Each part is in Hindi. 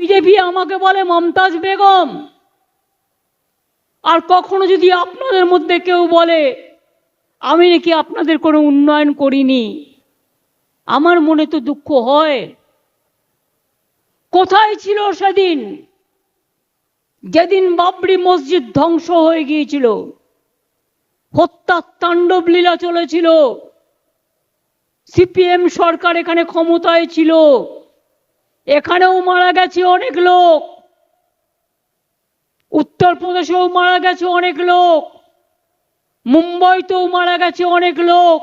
বিজেপি আমাকে বলে, মমতাজ বেগম, আর কখনো যদি আপনাদের মধ্যে কেউ বলে, আমি নাকি আপনাদের কোনো উন্নয়ন করিনি, আমার মনে তো দুঃখ হয়। কোথায় ছিল সেদিন? যেদিন বাবরি মসজিদ ধ্বংস হয়ে গিয়েছিল, হত্যার তাণ্ডব লীলা চলেছিল সিপিএম সরকার এখানে ক্ষমতায় ছিল এখানেও মারা গেছে অনেক লোক। উত্তরপ্রদেশেও মারা গেছে অনেক লোক। মুম্বাইতেও মারা গেছে অনেক লোক।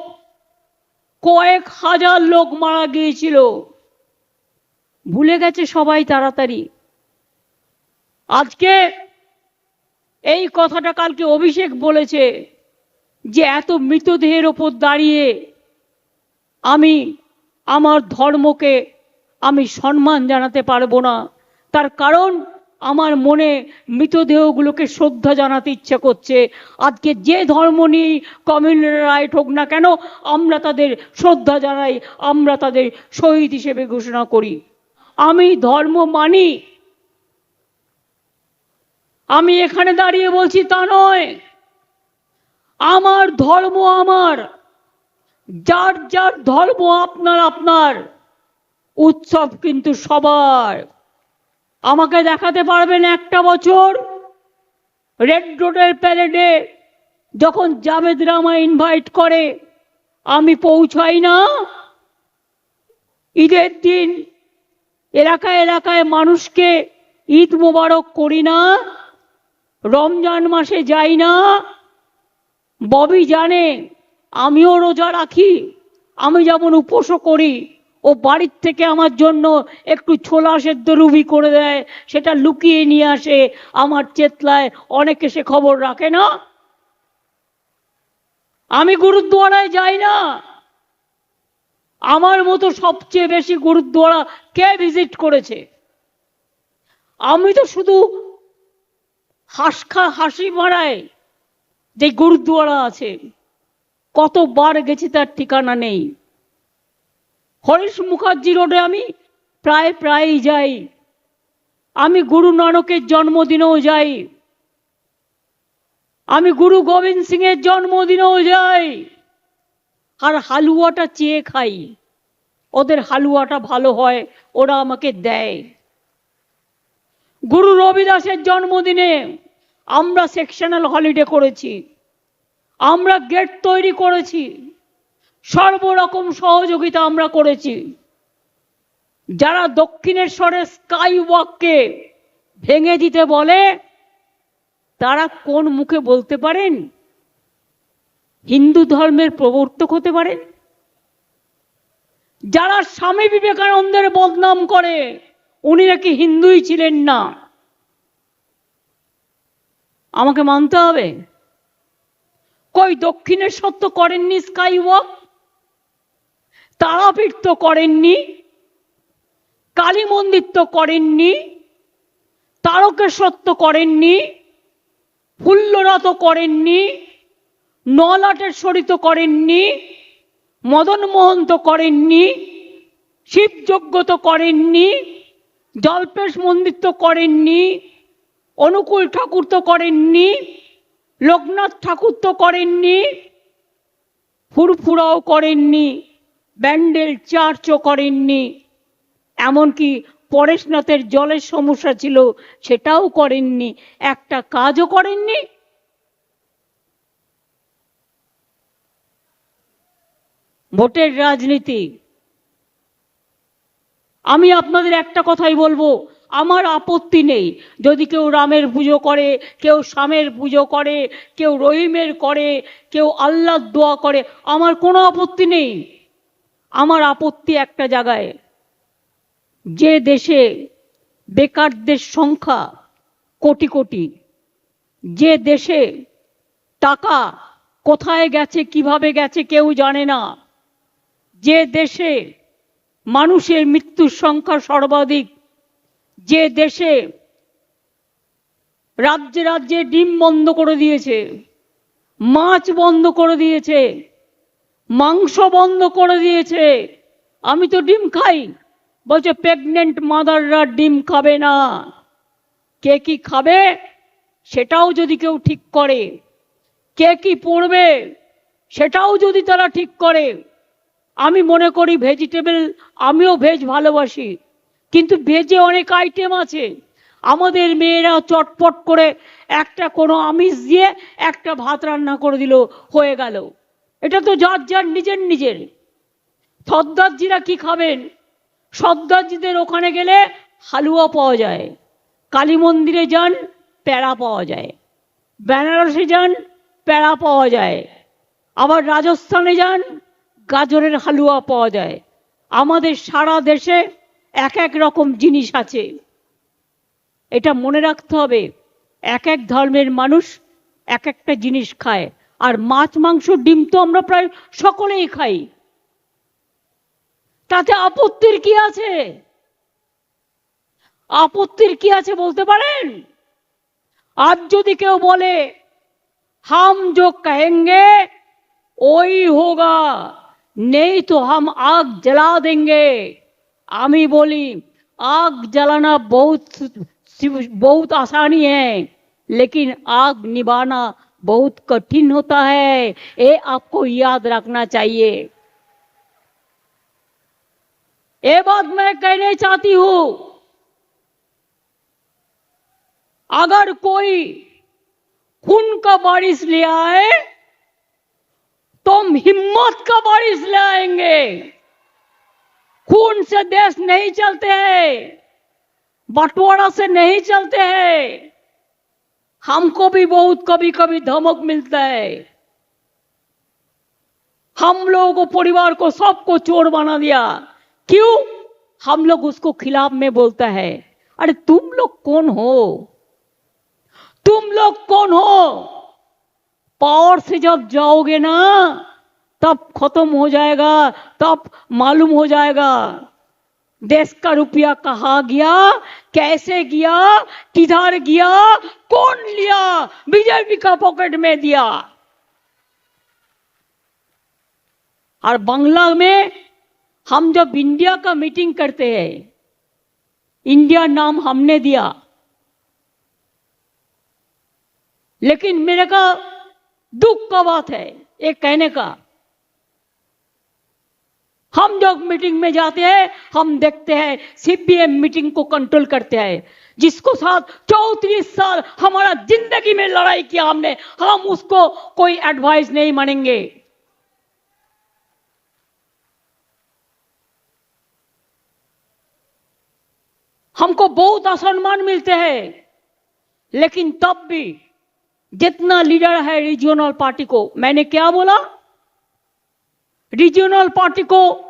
কয়েক হাজার লোক মারা গিয়েছিল। ভুলে গেছে সবাই তাড়াতাড়ি। আজকে এই কথাটা কালকে অভিষেক বলেছে যে এত মৃতদেহের ওপর দাঁড়িয়ে আমি আমার ধর্মকে আমি সম্মান জানাতে পারব না। তার কারণ, আমার মনে মৃতদেহগুলোকে শ্রদ্ধা জানাতে ইচ্ছা করছে। আজকে যে ধর্ম নিয়ে কমিউনাল রাইট হোক না কেন, আমরা তাদের শ্রদ্ধা জানাই, আমরা তাদের শহীদ হিসেবে ঘোষণা করি। আমি ধর্ম মানি। আমি এখানে দাঁড়িয়ে বলছি তা নয়। আমার ধর্ম আমার। যার যার ধর্ম আপনার আপনার। উৎসব কিন্তু সবার। আমাকে দেখাতে পারবেন একটা বছর রেড রোডের প্যারেডে যখন জাভেদ রামা ইনভাইট করে, আমি পৌঁছাই না। ঈদের দিন এলাকায় এলাকায় মানুষকে ঈদ মোবারক করি না, রমজান মাসে যাই না। ববি জানে, আমিও রোজা রাখি, আমি যেমন উপোসও করি। ও বাড়ির থেকে আমার জন্য একটু ছোলা সেদ্ধ রুবি করে দেয়, সেটা লুকিয়ে নিয়ে আসে, আমার চেতলায় অনেকে সে খবর রাখে না। আমি গুরুদ্বারায় যাই না। আমার মতো সবচেয়ে বেশি গুরুদ্বারা কে ভিজিট করেছে? আমি তো শুধু হাসখা হাসি মারায় যে গুরুদ্বারা আছে। কতবার গেছি তার ঠিকানা নেই। হরিশ মুখার্জি রোডে আমি প্রায় প্রায়ই যাই। আমি গুরু নানকের জন্মদিনেও যাই। আমি গুরু গোবিন্দ সিং এর জন্মদিনেও যাই। আর হালুয়াটা চেয়ে খাই। ওদের হালুয়াটা ভালো হয়, ওরা আমাকে দেয়। গুরু রবিদাসের জন্মদিনে আমরা সেকশনাল হলিডে করেছি। আমরা গেট তৈরি করেছি। সর্বরকম সহযোগিতা আমরা করেছি। যারা দক্ষিণেশ্বরের স্কাই ওয়াককে ভেঙে দিতে বলে, তারা কোন মুখে বলতে পারেন? হিন্দু ধর্মের প্রবর্তক হতে পারেন? যারা স্বামী বিবেকানন্দের বদনাম করে, উনি নাকি হিন্দুই ছিলেন না? আমাকে মানতে হবে। কই দক্ষিণের সত্য করেননি স্কাই ওয়াক তারাপীঠ তো করেননি কালী মন্দির তো করেননি তারকেশ্বর তো করেননি ফুল্লরা তো করেননি নলাটেশ্বরী তো করেননি মদন মোহন তো করেননি শিবযজ্ঞ তো করেননি জল্পেশ মন্দির তো করেননি অনুকূল ঠাকুর তো করেননি লোকনাথ ঠাকুর তো করেননি ফুরফুরাও করেননি ব্যান্ডেল চার্চও করেননি। এমনকি পরেশনাথের জলের সমস্যা ছিল, সেটাও করেননি। একটা কাজও করেননি। ভোটের রাজনীতি। আমি আপনাদের একটা কথাই বলব, আমার আপত্তি নেই। যদি কেউ রামের পুজো করে, কেউ শামের পুজো করে, কেউ রহিমের করে, কেউ আল্লাহর দোয়া করে, আমার কোনো আপত্তি নেই। আমার আপত্তি একটা জায়গায়, যে দেশে বেকারদের সংখ্যা কোটি কোটি, যে দেশে টাকা কোথায় গেছে, কীভাবে গেছে কেউ জানে না, যে দেশে মানুষের মৃত্যুর সংখ্যা সর্বাধিক, যে দেশে রাজ্যে রাজ্যে ডিম বন্ধ করে দিয়েছে, মাছ বন্ধ করে দিয়েছে মাংস বন্ধ করে দিয়েছে। আমি তো ডিম খাই। বলছে প্রেগনেন্ট মাদাররা ডিম খাবে না। কে কি খাবে সেটাও যদি কেউ ঠিক করে। কে কি পড়বে সেটাও যদি তারা ঠিক করে। আমি মনে করি ভেজিটেবল আমিও ভেজ ভালোবাসি। কিন্তু ভেজে অনেক আইটেম আছে। আমাদের মেয়েরা চটপট করে একটা কোনো আমিষ দিয়ে একটা ভাত রান্না করে দিল, হয়ে গেল। এটা তো যার যার নিজের নিজের। সর্দারজিরা কি খাবেন? সর্দারজিদের ওখানে গেলে হালুয়া পাওয়া যায়, কালী মন্দিরে যান প্যাড়া পাওয়া যায়, বেনারসে যান প্যাড়া পাওয়া যায়, আবার রাজস্থানে যান, গাজরের হালুয়া পাওয়া যায়। আমাদের সারা দেশে এক এক রকম জিনিস আছে। এটা মনে রাখতে হবে, এক এক ধর্মের মানুষ এক একটা জিনিস খায়। আর মাছ, মাংস, ডিম তো আমরা প্রায় সকলেই খাই। তাতে আপত্তির কি আছে? আপত্তির কি আছে বলতে পারেন? আজ যদি কেউ বলে, হাম যো কহেঙ্গে, ওই হোগা, নেই তো হাম আগ জ্বালা দেঙ্গে। আমি বলি, আগ জ্বালানা বহুত বহুত আসানি হ্যাঁ লেকিন আগ নিবানা बहुत कठिन होता है। ये आपको याद रखना चाहिए। ये बात मैं कहना चाहती हूँ, अगर कोई खून का बारिश ले आए तो हम हिम्मत का बारिश ले आएँगे। खून से देश नहीं चलते हैं, बंटवारा से नहीं चलते हैं। हमको भी बहुत कभी कभी धमक मिलता है। हम लोगों को परिवार को सबको चोर बना दिया। क्यों? हम लोग उसको खिलाफ में बोलता है। अरे तुम लोग कौन हो? तुम लोग कौन हो? पावर से जब जाओगे ना, तब खत्म हो जाएगा, तब मालूम हो जाएगा। देश का रुपया कहा गया? कैसे गया? किधर गया? कौन लिया? बीजेपी का पॉकेट में दिया। और बांग्ला में हम जब इंडिया का मीटिंग करते हैं, इंडिया नाम हमने दिया। लेकिन मेरे का दुख का बात है ये कहने का। हम जब मीटिंग में जाते हैं, हम देखते हैं सीपीएम मीटिंग को कंट्रोल करते हैं। जिसको साथ चौतीस साल हमारा ज़िंदगी में लड़ाई किया हमने, हम उसको कोई एडवाइस नहीं मानेंगे। हमको बहुत असम्मान मिलते हैं, लेकिन तब भी जितना लीडर है रीजनल पार्टी को, मैंने क्या बोला? रीजनल पार्टी को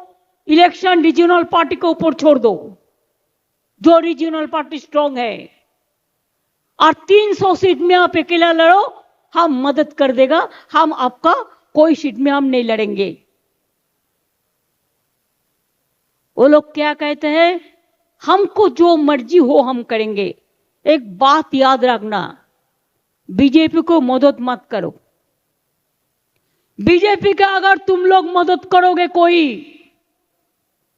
इलेक्शन रीजनल पार्टी के ऊपर छोड़ दो। जो रीजनल पार्टी स्ट्रांग है, और 300 सीट में आप अकेला लड़ो, हम मदद कर देगा, हम आपका कोई सीट में हम नहीं लड़ेंगे। वो लोग क्या कहते हैं, हमको जो मर्ज़ी हो हम करेंगे। एक बात याद रखना, बीजेपी को मदद मत करो। बीजेपी का अगर तुम लोग मदद करोगे कोई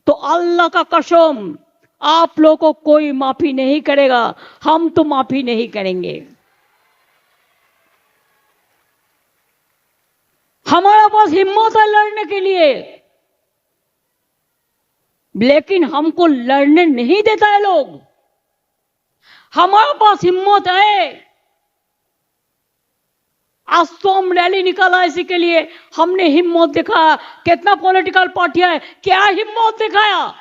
तो अल्लाह का कसम, आप लोग को कोई माफ़ी नहीं करेगा, हम तो माफ़ी नहीं करेंगे। हमारे पास हिम्मत है लड़ने के लिए, लेकिन हमको लड़ने नहीं देता है लोग। हमारे पास हिम्मत है आज तो हम रैली निकाला इसी के लिए। हमने हिम्मत दिखाया। कितना पॉलिटिकल पार्टी है? क्या हिम्मत दिखाया?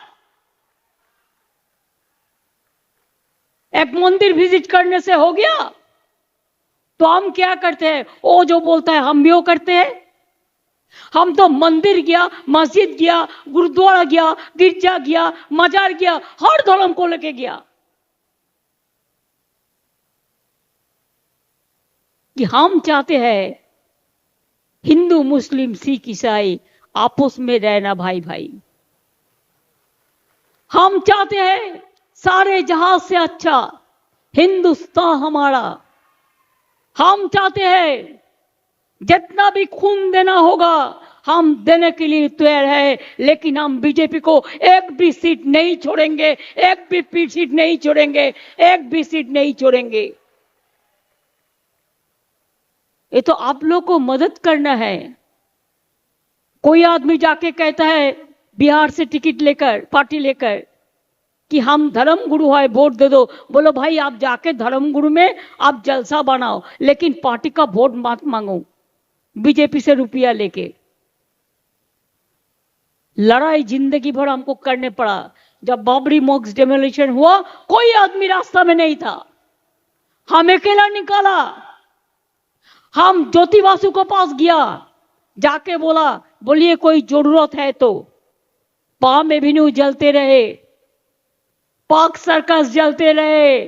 एक मंदिर विज़िट करने से हो गया? तो हम क्या करते हैं? वो जो बोलता है, हम भी वो करते हैं। हम तो मंदिर गया, मस्जिद गया, गुरुद्वारा गया, गिरजा गया, मजार गया, हर धर्म को लेके गया। कि हम चाहते हैं, हिंदू, मुस्लिम, सिख, ईसाई, आपस में रहना भाई भाई हम चाहते हैं, सारे जहाज़ से अच्छा हिंदुस्तान हमारा। हम चाहते हैं, जितना भी खून देना होगा, हम देने के लिए तैयार है, लेकिन हम बीजेपी को एक भी सीट नहीं छोड़ेंगे, एक भी सीट नहीं छोड़ेंगे, एक भी सीट नहीं छोड़ेंगे। ये तो आप लोग को मदद करना है। कोई आदमी जाके कहता है, बिहार से टिकट लेकर, पार्टी लेकर, कि हम धर्म गुरु है, वोट दे दो। बोलो, भाई, आप जाके धर्म गुरु में, आप जलसा बनाओ, लेकिन पार्टी का वोट मत मांगो। बीजेपी से रुपया लेके। लड़ाई ज़िंदगी भर हमको करने पड़ा। जब बाबरी मॉक्स डेमोलिशन हुआ, कोई आदमी रास्ता में नहीं था। हम अकेला निकाला। हम ज्योति बासु को पास गया। जाके बोला, बोलिए, कोई ज़रूरत है तो। पाम एवेन्यू जलते रहे। पाक सर्कस जलते रहे।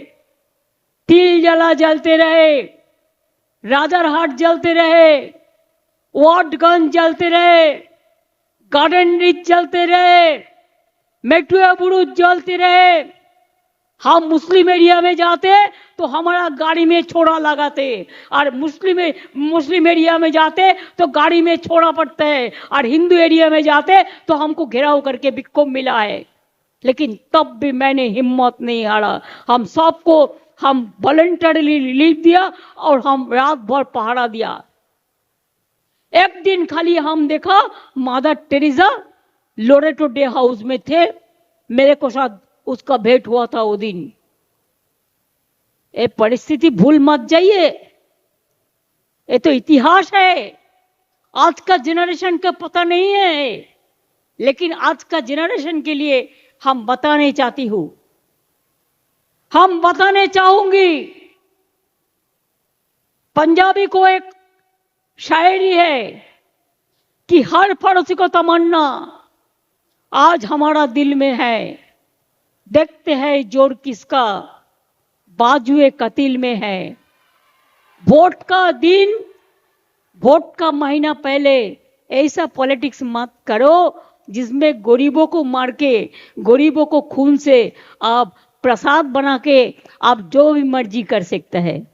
तिल जला जलते रहे। राजरहाट जलते रहे। वाटगंज जलते रहे। गार्डन रिच जलते रहे। मेट्रो बुरुज जलते रहे। हम मुस्लिम एरिया में जाते तो हमारा गाड़ी में छोड़ा लगाते। और मुस्लिम मुस्लिम एरिया में जाते तो गाड़ी में छोड़ा पड़ता है। और हिंदू एरिया में जाते तो हमको घेराव करके बिक्को मिला है। लेकिन तब भी मैंने हिम्मत नहीं हारा। हम सबको, हम वॉलंटरली रिलीफ दिया और हम रात भर पहाड़ा दिया। एक दिन खाली हम देखा मादर टेरेसा लोरेटो डे हाउस में थे। मेरे को साथ उसका भेंट हुआ था वो दिन। ये परिस्थिति भूल मत जाइए। ये तो इतिहास है। आज का जनरेशन का पता नहीं है। लेकिन आज का जनरेशन के लिए हम बताने चाहती हूँ। हम बताने चाहूँगी। पंजाबी को एक शायरी है कि हर पड़ोसी को तमन्ना आज हमारा दिल में है। देखते हैं ज़ोर किसका? बाजुए कतिल में है। वोट का दिन, वोट का महीना पहले ऐसा पॉलिटिक्स मत करो जिसमें गरीबों को मार के, गरीबों को खून से आप प्रसाद बना के आप जो भी मर्ज़ी कर सकते हैं।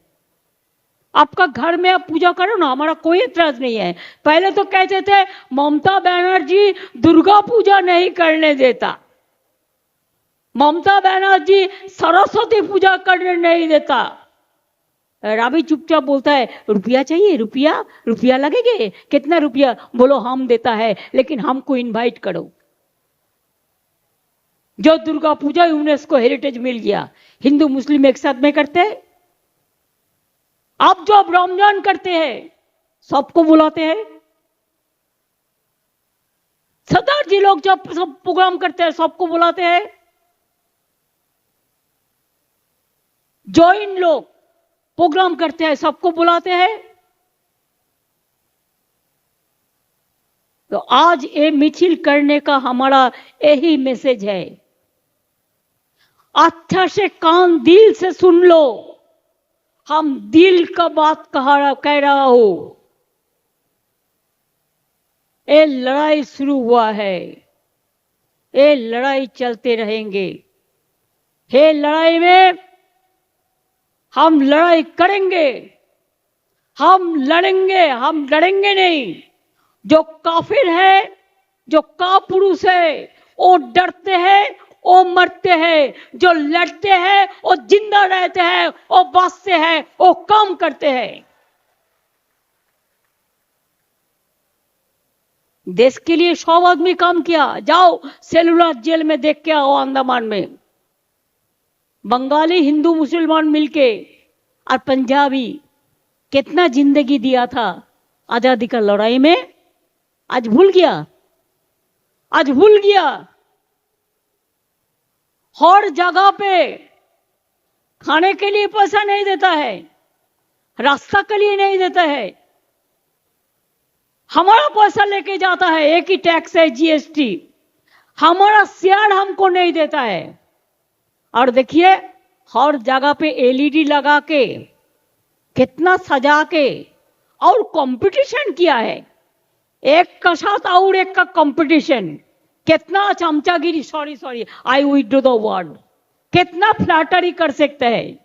आपका घर में आप पूजा करो ना, हमारा कोई एतराज़ नहीं है। पहले तो कहते थे, ममता बनर्जी दुर्गा पूजा नहीं करने देता। ममता बनर्जी सरस्वती पूजा करने नहीं देता। राबी चुपचाप बोलता है, रुपया चाहिए, रुपया? रुपया लगेगे? कितना रुपया? बोलो, हम देता है, लेकिन हमको इनवाइट करो। जो दुर्गा पूजा यूनेस्को हेरिटेज मिल गया। हिंदू, मुस्लिम एक साथ में करते हैं। आप जो अब रमज़ान करते हैं, सबको बुलाते हैं। सदर जी लोग जब सब प्रोग्राम करते हैं, सबको बुलाते हैं। जॉइन लोग। प्रोग्राम करते हैं, सबको बुलाते हैं। तो आज ये मिছিল करने का हमारा यही मैसेज है। अच्छा से कान दिल से सुन लो। हम दिल का बात कह कह रहा हो। ये लड़ाई शुरू हुआ है। ये लड़ाई चलते रहेंगे। हे लड़ाई में हम लड़ाई करेंगे। हम लड़ेंगे हम लड़ेंगे नहीं। जो काफिर है, जो कापुरुष है, वो डरते हैं, वो मरते हैं। जो लड़ते हैं, वो ज़िंदा रहते हैं, वो बसते हैं, वो काम करते हैं। देश के लिए सौ आदमी काम किया। जाओ, सेलुलर जेल में देख के आओ अंडमान में। बंगाली, हिंदू, मुसलमान मिलके और पंजाबी कितना ज़िंदगी दिया था आज़ादी का लड़ाई में? आज भूल गया। आज भूल गया। हर जगह पे खाने के लिए पैसा नहीं देता है, रास्ता के लिए नहीं देता है। हमारा पैसा लेके जाता है, एक ही टैक्स है जीएसटी हमारा शेयर हमको नहीं देता है। और देखिए, हर जगह पे एलईडी लगा के कितना सजा के और कंपटीशन किया है। एक का साथ और एक का कंपटीशन कितना चमचागिरी sorry sorry I withdraw the world कितना फ्लैटरी कर सकते हैं।